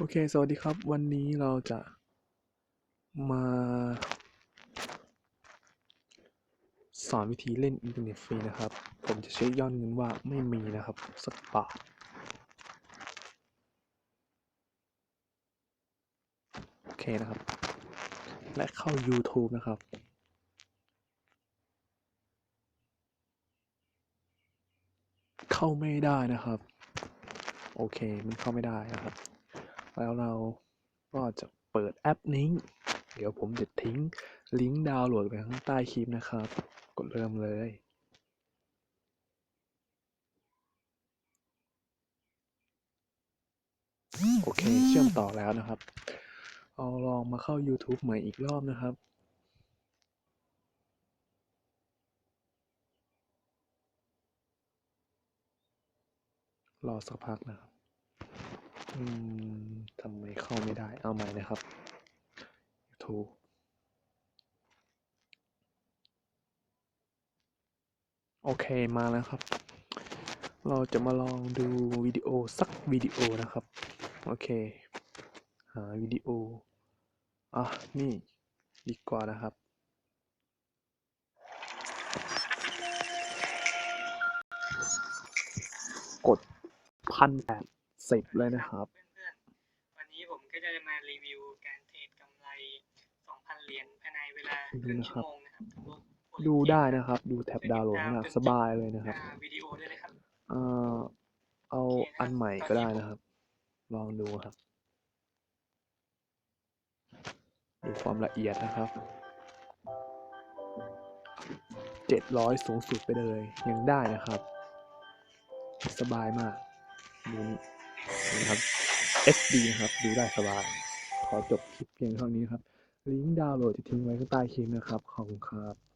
โอเค สวัสดีครับ วันนี้เราจะมาสอนวิธีเล่นอินเทอร์เน็ตฟรีนะครับ ผมจะเช็คยอดเงินว่าไม่มีนะครับ สักบาทโอเคนะครับ และเข้า YouTube นะครับเข้าไม่ได้นะครับ โอเค มันเข้าไม่ได้นะครับ แล้วเราก็จะเปิดแอปนี้ เดี๋ยวผมจะทิ้งลิงก์ดาวน์โหลดไว้ข้างใต้คลิปนะครับ กดเริ่มเลย โอเค เชื่อมต่อแล้วนะครับ เอาลองมาเข้า YouTube ใหม่อีกรอบนะครับรอสักพักนะครับ อืม ทำไมเข้าไม่ได้ เอาใหม่นะครับ YouTube โอเคมาแล้วครับ เราจะมาลองดูวิดีโอสักวิดีโอนะครับ โอเค หาวิดีโอ อะ นี่ดีกว่านะครับกดพันแปดสิบเลยนะครับ เพื่อนๆ วันนี้ผม ก็จะมารีวิวการเทรดกำไร 2,000 เหรียญภายในเวลาครึ่งชั่วโมงนะครับดูได้นะครับ ดูแท็บดาวน์โหลดนะครับสบายเลยนะครับอ่าวิดีโอได้เลยครับเอ่อเอาอันใหม่ก็ได้นะครับ ลองดูครับดูความละเอียดนะครับเจ็ดร้อยสูงสุดไปเลย ยังได้นะครับ สบายมากดูนี่นะครับ SD นะครับ ดูได้สบาย ขอจบคลิปเพียงเท่านี้ครับ ลิงก์ดาวน์โหลดจะทิ้งไว้ข้างใต้คลิปนะครับ ขอบคุณครับ